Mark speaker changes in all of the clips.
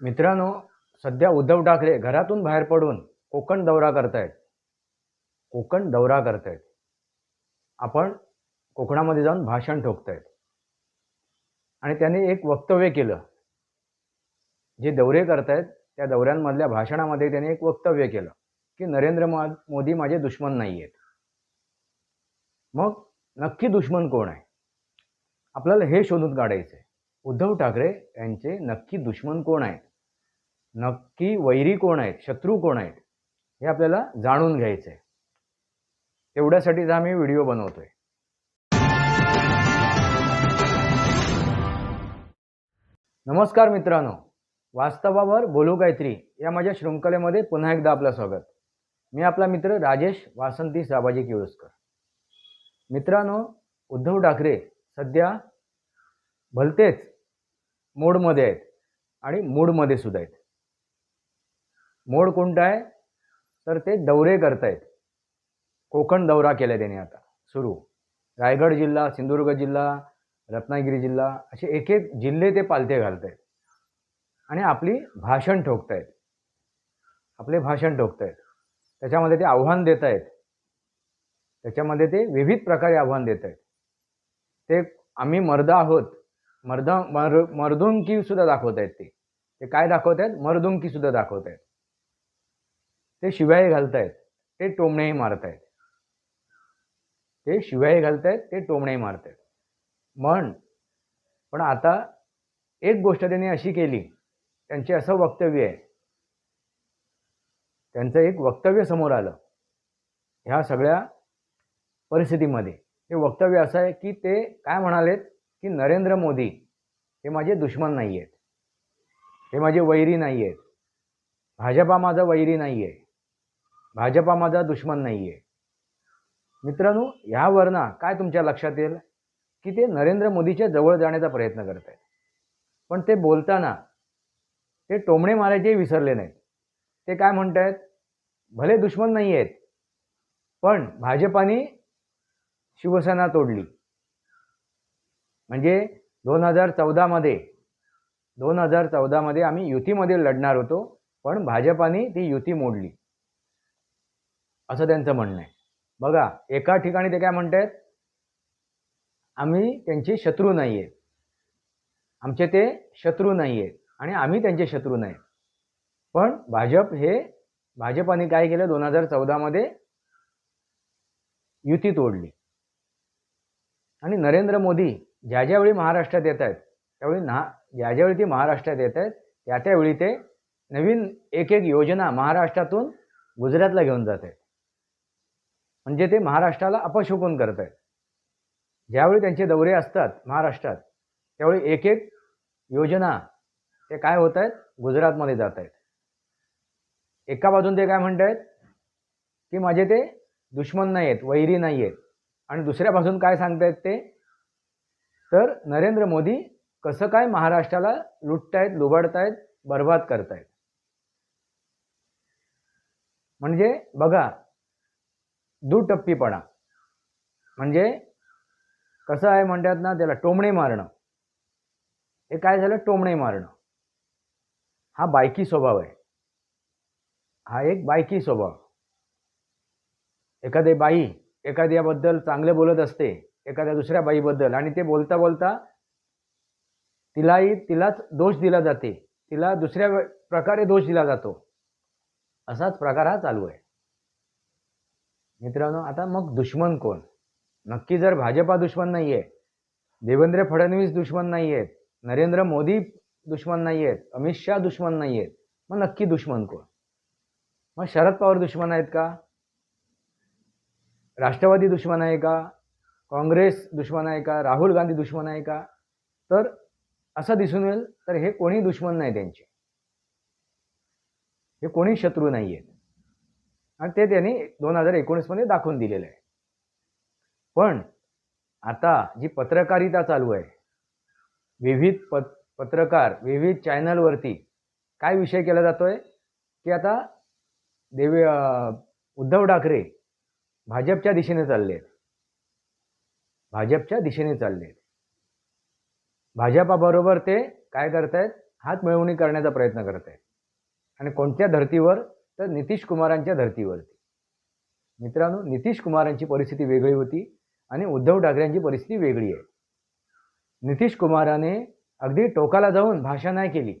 Speaker 1: मित्रांनो सध्या उद्धव ठाकरे घरातून बाहेर पडून कोकण दौरा करतायत. कोकण दौरा करतायत. आपण कोकणामध्ये जाऊन भाषण ठोकतायत. आणि त्यांनी एक वक्तव्य केलं. जे दौरे करतायत त्या दौऱ्यांमधल्या भाषणामध्ये त्यांनी एक वक्तव्य केलं की नरेंद्र मोदी माझे दुश्मन नाही आहेत मग नक्की दुश्मन कोण आहे? आपल्याला हे शोधून काढायचं आहे उद्धव ठाकरे यांचे नक्की दुश्मन कोण आहेत? नक्की वैरी कोण आहेत? शत्रू कोण आहेत? हे आपल्याला जाणून घ्यायचं आहे तेवढ्यासाठीच आम्ही मी व्हिडिओ बनवतोय. नमस्कार मित्रांनो. वास्तवावर बोलू काहीतरी या माझ्या शृंखलेमध्ये पुन्हा एकदा आपलं स्वागत. मी आपला मित्र राजेश वासंती साबाजी किळुसकर मित्रांनो उद्धव ठाकरे सध्या भलतेच मोडमध्ये आहेत आणि मूडमध्ये सुद्धा आहेत. मोड कोणता आहे? तर ते दौरे करतायत. कोकण दौरा केला त्याने आता. सुरू. रायगड जिल्हा सिंधुदुर्ग जिल्हा रत्नागिरी जिल्हा असे एक एक जिल्हे ते पालथे घालत आहेत आणि आपली भाषण ठोकतायत. आपले भाषण ठोकतायत. त्याच्यामध्ये ते आव्हान देत आहेत त्याच्यामध्ये ते विविध प्रकारे आव्हान देत आहेत ते आम्ही मर्द आहोत. मर्द मर मर्दुंकी सुद्धा दाखवत आहेत ते. ते काय दाखवत आहेत मर्दुंकी सुद्धा दाखवत आहेत ते शिव्याही घालतायत ते टोमणेही मारतायत. ते शिव्याही घालतायत ते टोमणेही मारतायत. म्हण पण आता एक गोष्ट त्यांनी अशी केली त्यांचे असं वक्तव्य आहे. त्यांचं एक वक्तव्य समोर आलं ह्या सगळ्या परिस्थितीमध्ये. हे वक्तव्य असं आहे की ते काय म्हणालेत की नरेंद्र मोदी हे माझे दुश्मन नाही आहेत हे माझे वैरी नाही आहेत भाजपा माझा वैरी नाही आहे भाजपा माझा दुश्मन नाही आहे मित्रांनो ह्यावरनं काय तुमच्या लक्षात येईल? की ते नरेंद्र मोदीच्या जवळ जाण्याचा प्रयत्न करत आहेत पण ते बोलताना ते टोमणे मारायचे विसरले नाहीत. ते काय म्हणत आहेत भले दुश्मन नाही आहेत पण भाजपाने शिवसेना तोडली. म्हणजे दोन हजार चौदामध्ये दोन हजार चौदामध्ये आम्ही युतीमध्ये लढणार होतो पण भाजपाने ती युती मोडली. असं त्यांचं म्हणणं आहे. बघा एका ठिकाणी ते काय म्हणतायत आम्ही त्यांचे शत्रू नाही आहेत आमचे ते शत्रू नाही आहेत आणि आम्ही त्यांचे शत्रू नाही. पण भाजप हे भाजपाने काय केलं? दोन हजार चौदामध्ये युती तोडली. आणि नरेंद्र मोदी ज्या ज्यावेळी महाराष्ट्रात येत आहेत त्यावेळी ना ज्या ज्यावेळी ते महाराष्ट्रात येत आहेत त्या त्यावेळी ते नवीन एक एक योजना महाराष्ट्रातून गुजरातला घेऊन जात आहेत. म्हणजे ते महाराष्ट्राला अपशोकन करत आहेत. ज्यावेळी त्यांचे दौरे असतात महाराष्ट्रात त्यावेळी एक एक योजना ते काय होत आहेत? गुजरातमध्ये जात आहेत. एका बाजून ते काय म्हणत आहेत? की माझे ते दुश्मन नाही आहेत वैरी नाही आहेत. आणि दुसऱ्या बाजून काय सांगतायत ते? तर नरेंद्र मोदी कसं काय महाराष्ट्राला लुटतायत लुबाडतायत बर्बाद करतायत म्हणजे बघा दुटप्पीपणा. म्हणजे कसं आहे म्हणतात ना त्याला टोमणे मारणं. हे काय झालं? टोमणे मारणं. हा बायकी स्वभाव आहे. हा एक बायकी स्वभाव. एखादी बाई एखाद्याबद्दल चांगले बोलत असते एखाद्या दुसऱ्या बाईबद्दल आणि ते बोलता बोलता तिलाही तिलाच दोष दिला जाते. तिला दुसऱ्या प्रकारे दोष दिला जातो. असाच प्रकार हा चालू आहे. मित्रांनो आता मग दुश्मन कोण? नक्की जर भाजपा दुश्मन नाही आहे देवेंद्र फडणवीस दुश्मन नाही आहेत नरेंद्र मोदी दुश्मन नाही आहेत अमित शहा दुश्मन नाही आहेत मग नक्की दुश्मन कोण? मग शरद पवार दुश्मन आहेत का? राष्ट्रवादी दुश्मन आहे का? काँग्रेस दुश्मन आहे का? राहुल गांधी दुश्मन आहे का? तर असं दिसून येईल तर हे कोणी दुश्मन नाही त्यांचे. हे कोणी शत्रू नाही आहेत आणि ते त्यांनी दोन हजार एकोणीसमध्ये दाखवून दिलेलं आहे. पण आता जी पत्रकारिता चालू आहे विविध पत पत्रकार विविध चॅनलवरती काय विषय केला जातोय? की आता देवी उद्धव ठाकरे भाजपच्या दिशेने चालले आहेत. भाजपच्या दिशेने चालले आहेत. भाजपाबरोबर ते काय करतायत? हात मिळवणी करण्याचा प्रयत्न करत आहेत आणि कोणत्या धर्तीवर तर नितीश कुमारांच्या धर्तीवरती. मित्रांनो नितीश कुमारांची परिस्थिती वेगळी होती आणि उद्धव ठाकरेंची परिस्थिती वेगळी आहे. नितीश कुमाराने अगदी टोकाला जाऊन भाषा नाही केली.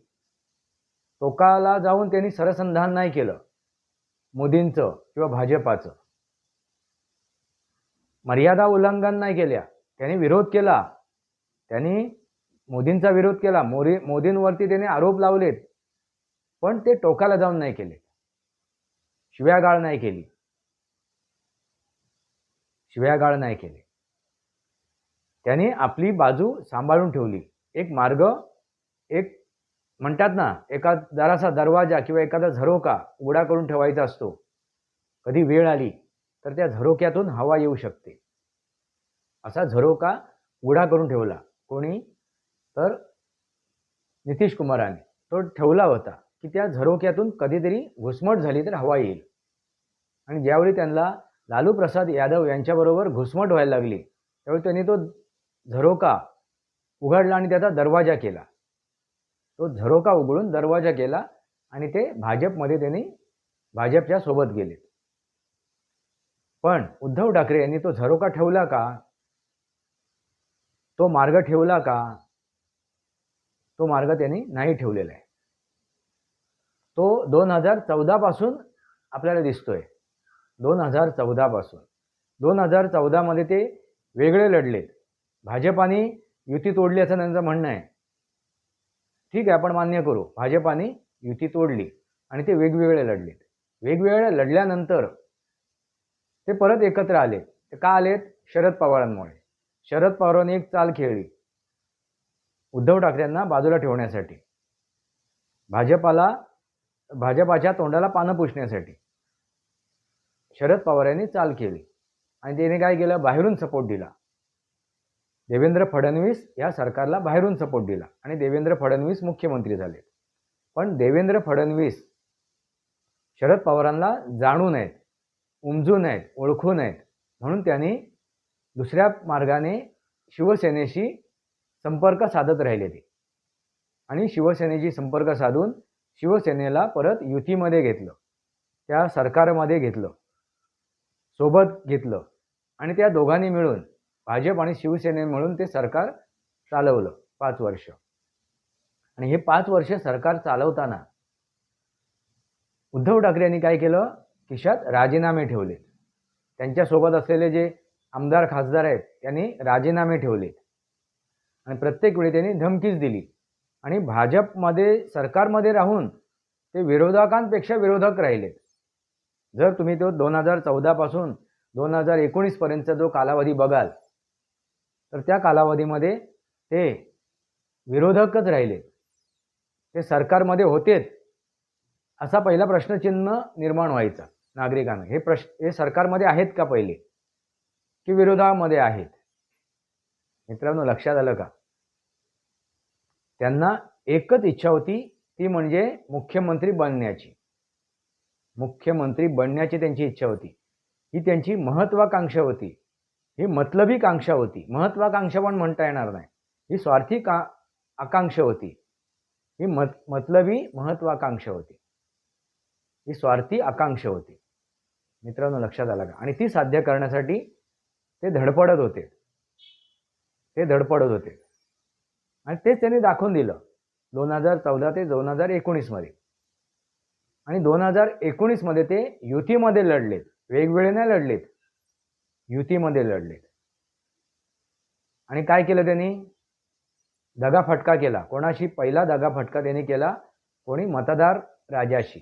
Speaker 1: टोकाला जाऊन त्यांनी सरसंधान नाही केलं. मोदींचं किंवा भाजपाचं. मर्यादा उल्लंघन नाही केल्या. त्यांनी विरोध केला. त्यांनी मोदींचा विरोध केला. मोदी मोदींवरती त्याने आरोप लावलेत. पण ते टोकाला जाऊन नाही केले. शिव्यागाळ नाही केली. शिव्यागाळ नाही केली. त्यांनी आपली बाजू सांभाळून ठेवली. एक मार्ग एक म्हणतात ना एका जरासा दरवाजा किंवा एखादा झरोका उघडा करून ठेवायचा असतो. कधी वेळ आली तर त्या झरोक्यातून हवा येऊ शकते. असा झरोका उघडा करून ठेवला. कोणी? तर नितीश कुमाराने. तो ठेवला होता. की त्या झरोक्यातून कधीतरी घुसमट झाली तर हवा येईल. आणि ज्यावेळी त्यांना लालू प्रसाद यादव यांच्याबरोबर घुसमट व्हायला लागली त्यावेळी त्यांनी तो झरोका उघडला आणि त्याचा दरवाजा केला. तो झरोका उघडून दरवाजा केला आणि ते भाजपमध्ये त्यांनी भाजपच्या सोबत गेले. पण उद्धव ठाकरे यांनी तो झरोका ठेवला का? तो मार्ग ठेवला का? तो मार्ग त्यांनी नाही ठेवलेला आहे. तो दोन हजार चौदापासून आपल्याला दिसतोय. दोन हजार चौदापासून दोन हजार चौदामध्ये ते वेगळे लढलेत. भाजपाने युती तोडली असं त्यांचं म्हणणं आहे. ठीक आहे आपण मान्य करू. भाजपाने युती तोडली आणि ते वेगवेगळे लढलेत. वेगवेगळे लढल्यानंतर ते परत एकत्र आले. ते का आलेत? शरद पवारांमुळे. शरद पवारांनी एक चाल खेळली. उद्धव ठाकरेंना बाजूला ठेवण्यासाठी. भाजपाला भाजपाच्या तोंडाला पानं पुसण्यासाठी. शरद पवार यांनी चाल केली. आणि त्याने काय केलं? बाहेरून सपोर्ट दिला. देवेंद्र फडणवीस या सरकारला बाहेरून सपोर्ट दिला. आणि देवेंद्र फडणवीस मुख्यमंत्री झाले. पण देवेंद्र फडणवीस शरद पवारांना जाणू नयेत उमजू नयेत ओळखू नयेत. म्हणून त्यांनी दुसऱ्या मार्गाने शिवसेनेशी संपर्क साधत राहिले ते. आणि शिवसेनेशी संपर्क साधून शिवसेनेला परत युतीमध्ये घेतलं. त्या सरकारमध्ये घेतलं. सोबत घेतलं. आणि त्या दोघांनी मिळून भाजप आणि शिवसेने मिळून ते सरकार चालवलं पाच वर्ष. आणि हे पाच वर्ष सरकार चालवताना उद्धव ठाकरे यांनी काय केलं? खिशात राजीनामे ठेवले त्यांच्यासोबत असलेले जे आमदार खासदार आहेत त्यांनी राजीनामे ठेवले आणि प्रत्येक वेळी त्यांनी धमकीच दिली. आणि भाजपमध्ये सरकारमध्ये राहून ते विरोधकांपेक्षा विरोधक राहिलेत जर तुम्ही तो दोन हजार चौदापासून दोन हजार एकोणीसपर्यंतचा जो कालावधी बघाल तर त्या कालावधीमध्ये ते विरोधकच राहिले. ते सरकारमध्ये होतेच असा पहिला प्रश्नचिन्ह निर्माण व्हायचा नागरिकांना. हे प्रश्न हे सरकारमध्ये आहेत का पहिले? की विरोधामध्ये आहेत? मित्रांनो लक्षात आलं का? त्यांना एकच इच्छा होती ती म्हणजे मुख्यमंत्री बनण्याची. मुख्यमंत्री बनण्याची त्यांची इच्छा होती. ही त्यांची महत्वाकांक्षा होती. ही मतलबी कांक्षा होती. महत्वाकांक्षा पण म्हणता येणार नाही. ही स्वार्थी का आकांक्षा होती. ही मत मतलबी महत्वाकांक्षा होती. ही स्वार्थी आकांक्षा होती. मित्रांनो लक्षात आलं का? आणि ती साध्य करण्यासाठी ते धडपडत होते. ते धडपडत होते. आणि तेच त्यांनी दाखवून दिलं. दोन हजार चौदा ते दोन हजार एकोणीसमध्ये आणि दोन हजार एकोणीसमध्ये ते युतीमध्ये लढलेत. वेगवेगळे नाही लढलेत. युतीमध्ये लढलेत. आणि काय केलं त्यांनी? दगाफटका केला. कोणाशी? पहिला दगाफटका त्यांनी केला कोणी? मतदार राजाशी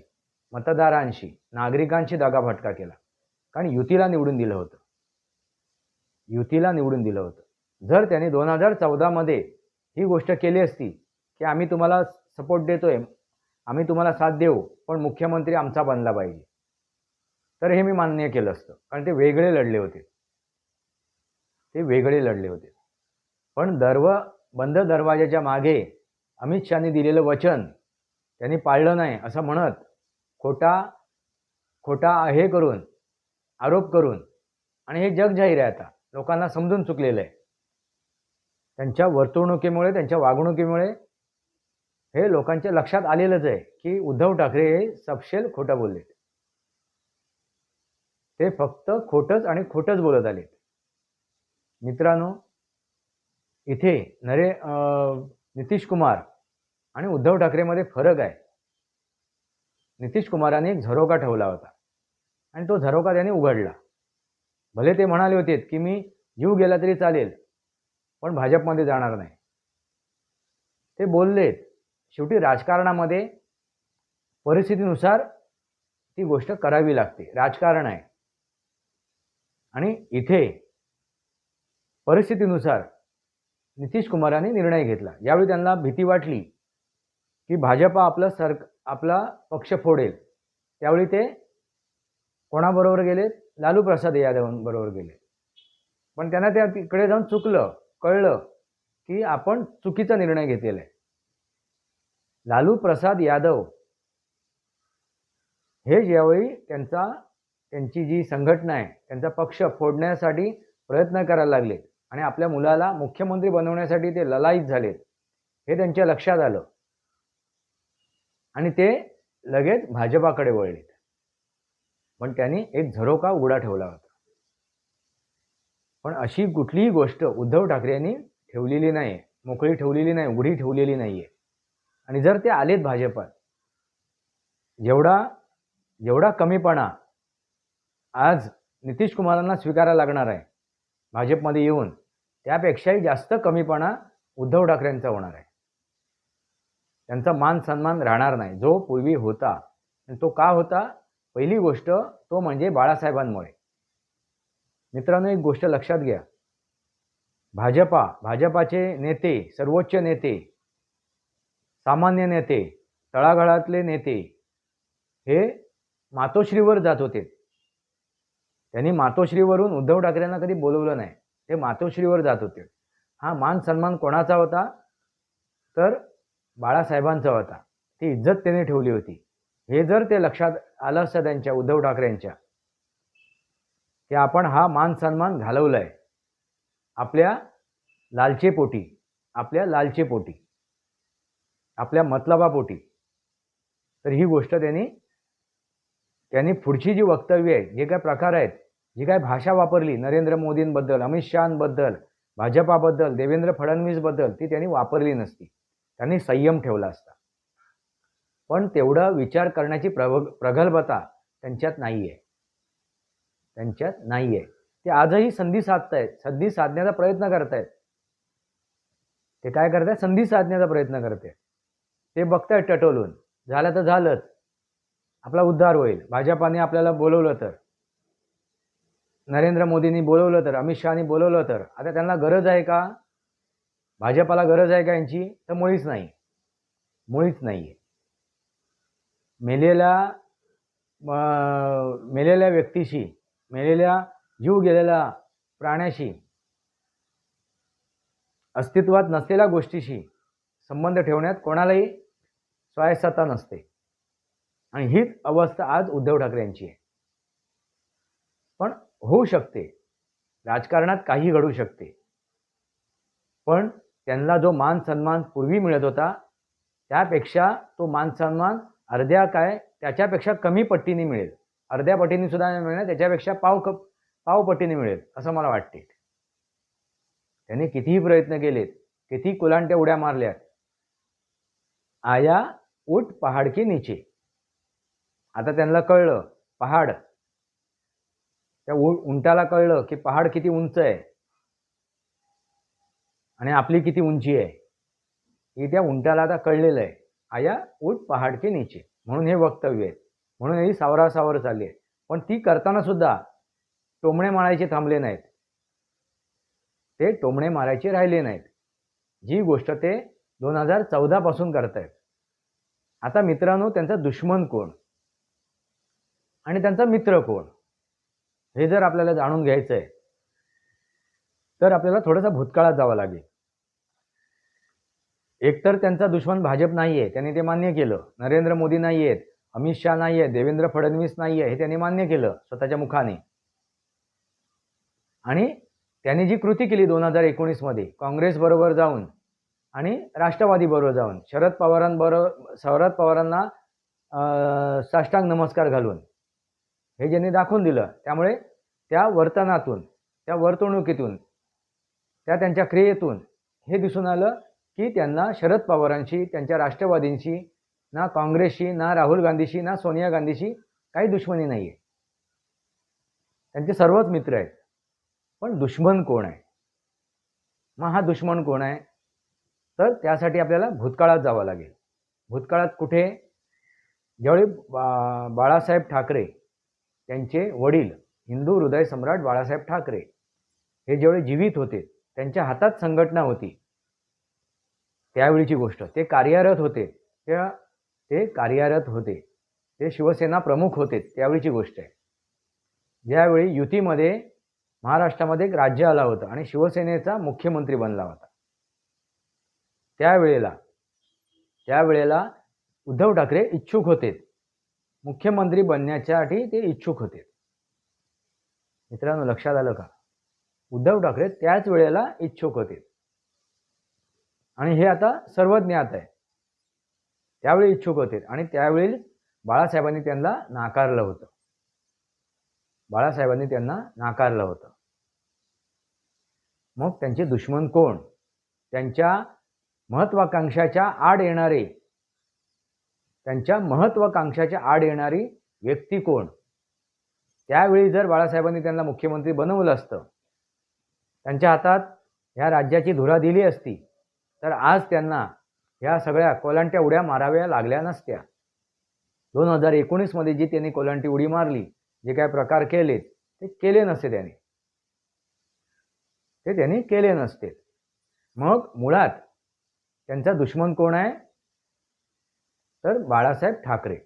Speaker 1: मतदारांशी नागरिकांशी दगाफटका केला. कारण युतीला निवडून दिलं होतं. युतीला निवडून दिलं होतं. जर त्यांनी दोन हजार चौदामध्ये ही गोष्ट केली असती की आम्ही तुम्हाला सपोर्ट देतोय. आम्ही तुम्हाला साथ देऊ पण मुख्यमंत्री आमचा बनला पाहिजे. तर हे मी मान्य केलं असतं. कारण ते वेगळे लढले होते. ते वेगळे लढले होते. पण दरव बंद दरवाजाच्या मागे अमित शहानी दिलेलं वचन त्यांनी पाळलं नाही असं म्हणत खोटा खोटा हे करून आरोप करून आणि हे जग जाहीर आहे आता. लोकांना समजून चुकलेलं आहे. त्यांच्या वर्तवणुकीमुळे त्यांच्या वागणुकीमुळे हे लोकांच्या लक्षात आलेलंच आहे की उद्धव ठाकरे हे सपशेल खोटं बोललेत ते फक्त खोटंच आणि खोटंच बोलत आलेत. मित्रांनो इथे नरे नितीश कुमार आणि उद्धव ठाकरेमध्ये फरक आहे. नितीश कुमारांनी एक झरोका ठेवला होता आणि तो झरोका त्याने उघडला. भले ते म्हणाले होते की मी जीव गेला तरी चालेल पण भाजपमध्ये जाणार नाही. ते बोललेत शेवटी राजकारणामध्ये परिस्थितीनुसार ती गोष्ट करावी लागते. राजकारण आहे. आणि इथे परिस्थितीनुसार नितीश कुमारांनी निर्णय घेतला. यावेळी त्यांना भीती वाटली की भाजपा आपलं सर आपला पक्ष फोडेल. त्यावेळी ते कोणाबरोबर गेले लालू प्रसाद यादवांबरोबर गेले पण त्यांना त्या तिकडे जाऊन चुकलं. कळलं की आपण चुकीचा निर्णय घेतलेला आहे. लालू प्रसाद यादव हे ज्यावेळी त्यांचा त्यांची जी संघटना आहे त्यांचा पक्ष फोडण्यासाठी प्रयत्न करायला लागले आणि आपल्या मुलाला मुख्यमंत्री बनवण्यासाठी ते ललाईत झालेत हे त्यांच्या लक्षात आलं. आणि ते लगेच भाजपाकडे वळलेत. पण त्यांनी एक झरोका उघडा ठेवला होता. पण अशी कुठलीही गोष्ट उद्धव ठाकरे यांनी ठेवलेली नाही मोकळी ठेवलेली नाही उघडी ठेवलेली नाही आहे आणि जर ते आलेत भाजपात जेवढा एवढा कमीपणा आज नितीश कुमारांना स्वीकारायला लागणार आहे भाजपमध्ये येऊन त्यापेक्षाही जास्त कमीपणा उद्धव ठाकरेंचा होणार आहे. त्यांचा मान सन्मान राहणार नाही जो पूर्वी होता. आणि तो का होता? पहिली गोष्ट तो म्हणजे बाळासाहेबांमुळे. मित्रांनो एक गोष्ट लक्षात घ्या. भाजपा भाजपाचे नेते सर्वोच्च नेते सामान्य नेते तळागाळातले नेते हे मातोश्रीवर जात होते. त्यांनी मातोश्रीवरून उद्धव ठाकरेंना कधी बोलवलं नाही. ते मातोश्रीवर जात होते. हा मान सन्मान कोणाचा होता? तर बाळासाहेबांचा होता. ती इज्जत त्याने ठेवली होती. हे जर ते लक्षात आलं असतं त्यांच्या उद्धव ठाकरेंच्या की आपण हा मान सन्मान घालवला आहे आपल्या लालचेपोटी आपल्या लालचेपोटी आपल्या मतलबापोटी तर ही गोष्ट त्यांनी त्यांनी पुढची जी वक्तव्य आहेत जे काय प्रकार आहेत जी काय भाषा वापरली नरेंद्र मोदींबद्दल अमित शहाबद्दल भाजपाबद्दल देवेंद्र फडणवीसबद्दल ती त्यांनी वापरली नसती. त्यांनी संयम ठेवला असता. पण तेवढा विचार करण्याची प्रग प्रगल्भता त्यांच्यात नाही आहे त्यांच्यात नाही आहे ते आजही संधी साधतायत. संधी साधण्याचा प्रयत्न करतायत. ते काय करतायत? संधी साधण्याचा प्रयत्न करते ते बघतायत टटोलून. झालं तर झालंच. आपला उद्धार होईल. भाजपाने आपल्याला बोलवलं तर. नरेंद्र मोदींनी बोलवलं तर. अमित शहानी बोलवलं तर. आता त्यांना गरज आहे का? भाजपाला गरज आहे का यांची? तर मुळीच नाही. मुळीच नाही आहे मेलेल्या मेलेल्या व्यक्तीशी मेलेल्या जीव गेलेल्या प्राण्याशी अस्तित्वात नसलेल्या गोष्टीशी संबंध ठेवण्यात कोणालाही स्वायत्तता नसते. आणि हीच अवस्था आज उद्धव ठाकरे यांची आहे. पण होऊ शकते. राजकारणात काही घडू शकते. पण त्यांना जो मान सन्मान पूर्वी मिळत होता त्यापेक्षा तो मान सन्मान अर्ध्या काय त्याच्यापेक्षा कमी पट्टीने मिळेल. अर्ध्या पटीने सुद्धा नाही मिळणार त्याच्यापेक्षा पाव कप पाव पटीने मिळेल असं मला वाटते. त्यांनी कितीही प्रयत्न केलेत किती कुलांट्या उड्या मारल्यात. आया उठ पहाड की नीचे. आता त्यांना कळलं पहाड. त्या उंटाला कळलं की पहाड किती उंच आहे. आणि आपली किती उंची आहे. हे त्या उंटाला आता कळलेलं आहे. आया उठ पहाड के नीचे. म्हणून हे वक्तव्य आहे. म्हणून ही सावरासावर चालली आहे. पण ती करताना सुद्धा टोमणे मारायचे थांबले नाहीत. ते टोमणे मारायचे राहिले नाहीत. जी गोष्ट ते दोन हजार चौदापासून करतायत. आता मित्रांनो त्यांचा दुश्मन कोण? आणि त्यांचा मित्र कोण? हे जर आपल्याला जाणून घ्यायचं आहे तर आपल्याला थोडंसं भूतकाळात जावं लागेल. एकतर त्यांचा दुश्मन भाजप नाही आहे त्यांनी ते मान्य केलं. नरेंद्र मोदी नाही आहेत अमित शहा नाही आहे देवेंद्र फडणवीस नाही आहे हे त्यांनी मान्य केलं स्वतःच्या मुखाने. आणि त्यांनी जी कृती केली दोन हजार एकोणीसमध्ये काँग्रेसबरोबर जाऊन आणि राष्ट्रवादीबरोबर जाऊन शरद पवारांबरोबर शरद पवारांना साष्टांग नमस्कार घालून हे ज्यांनी दाखवून दिलं त्यामुळे त्या वर्तनातून त्या वर्तणुकीतून त्या त्यांच्या क्रियेतून हे दिसून आलं की त्यांना शरद पवारांशी त्यांच्या राष्ट्रवादींशी ना काँग्रेसशी ना राहुल गांधीशी ना सोनिया गांधीशी काही दुश्मनी नाही आहे त्यांचे सर्वच मित्र आहेत. पण दुश्मन कोण आहे? मग हा दुश्मन कोण आहे? तर त्यासाठी आपल्याला भूतकाळात जावं लागेल. भूतकाळात कुठे? ज्यावेळी बा बाळासाहेब ठाकरे त्यांचे वडील हिंदू हृदय सम्राट बाळासाहेब ठाकरे हे जेवढे जीवित होते त्यांच्या हातात संघटना होती त्यावेळीची गोष्ट. ते कार्यरत होते. त्या ते कार्यरत होते. ते शिवसेना प्रमुख होते त्यावेळीची गोष्ट आहे. ज्यावेळी युतीमध्ये महाराष्ट्रामध्ये एक राज्य आला होतं आणि शिवसेनेचा मुख्यमंत्री बनला होता. त्यावेळेला त्यावेळेला उद्धव ठाकरे इच्छुक होते. मुख्यमंत्री बनण्याच्यासाठी ते इच्छुक होते. मित्रांनो लक्षात आलं का? उद्धव ठाकरे त्याच वेळेला इच्छुक होते. आणि हे आता सर्वज्ञात आहे. त्यावेळी इच्छुक होते. आणि त्यावेळी बाळासाहेबांनी त्यांना नाकारलं होतं. बाळासाहेबांनी त्यांना नाकारलं होतं. मग त्यांचे दुश्मन कोण? त्यांच्या महत्वाकांक्षाच्या आड येणारे त्यांच्या महत्वाकांक्षाच्या आड येणारी व्यक्ती कोण? त्यावेळी जर बाळासाहेबांनी त्यांना मुख्यमंत्री बनवलं असतं त्यांच्या हातात ह्या राज्याची धुरा दिली असती तर आज त्यांना ह्या सगळ्या कोलांट्या उड्या माराव्या लागल्या नसत्या. दोन हजार एकोणीसमध्ये जी त्यांनी कोलांटी उडी मारली जे काय प्रकार केले ते केले नसते त्याने. ते त्यांनी केले नसते. मग मुळात त्यांचा दुश्मन कोण आहे? तर बाळासाहेब ठाकरे.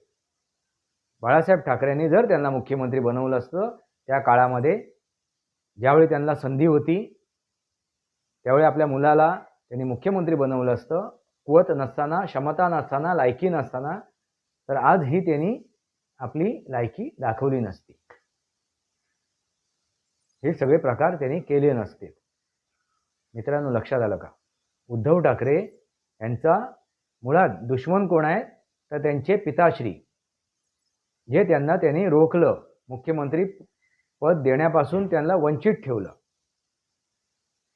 Speaker 1: बाळासाहेब ठाकरेंनी जर त्यांना मुख्यमंत्री बनवलं असतं त्या काळामध्ये ज्यावेळी त्यांना संधी होती त्यावेळी आपल्या मुलाला त्यांनी मुख्यमंत्री बनवलं असतं कुवत नसताना क्षमता नसताना लायकी नसताना तर आज ही त्यांनी आपली लायकी दाखवली नसती. हे सगळे प्रकार त्यांनी केले नसते. मित्रांनो लक्षात आलं का? उद्धव ठाकरे यांचा मुळात दुश्मन कोण आहे तर त्यांचे पिताश्री. जे त्यांना त्यांनी रोखलं मुख्यमंत्री पद देण्यापासून त्यांना वंचित ठेवलं.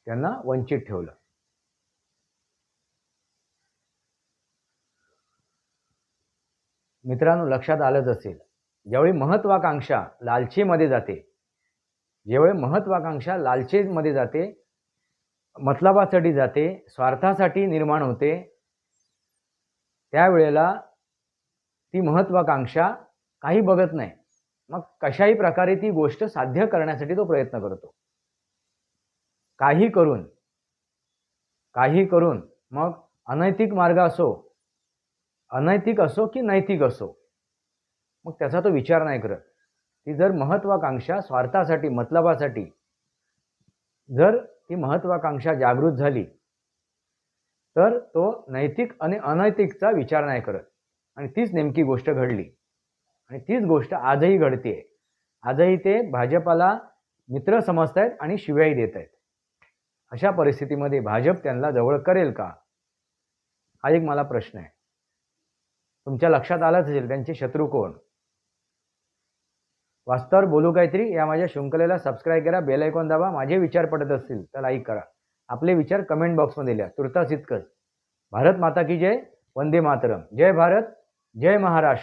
Speaker 1: त्यांना वंचित ठेवलं. मित्रांनो लक्षात आलंच असेल. ज्यावेळी महत्वाकांक्षा लालचीमध्ये जाते ज्यावेळी महत्वाकांक्षा लालचीमध्ये जाते मतलबासाठी जाते स्वार्थासाठी निर्माण होते त्यावेळेला ती महत्वाकांक्षा काही बघत नाही. मग कशाही प्रकारे ती गोष्ट साध्य करण्यासाठी तो प्रयत्न करतो. काही करून काही करून मग अनैतिक मार्ग असो अनैतिक असो की नैतिक असो मग त्याचा तो विचार नाही करत. ती जर महत्वाकांक्षा स्वार्थासाठी मतलबासाठी जर ती महत्वाकांक्षा जागृत झाली तर तो नैतिक आणि अनैतिकचा विचार नाही करत. आणि तीच नेमकी गोष्ट घडली. आणि तीच गोष्ट आजही घडते. आजही ते भाजपाला मित्र समजत आहेत आणि शिव्याही देत आहेत अशा परिस्थितीमध्ये भाजप त्यांना जवळ करेल का? हा एक मला प्रश्न आहे. तुमच्या लक्षात आलंच असेल त्यांचे शत्रू कोण? वास्तवावर बोलू काहीतरी? या माझ्या शृंखलेला सबस्क्राईब करा बेल ऐकून दाबा माझे विचार पडत असतील तर लाईक करा. आपले विचार कमेंट बॉक्समध्ये लिहा. तुर्तास इतकंच. भारत माता की जय. वंदे मातरम. जय भारत जय महाराष्ट्र.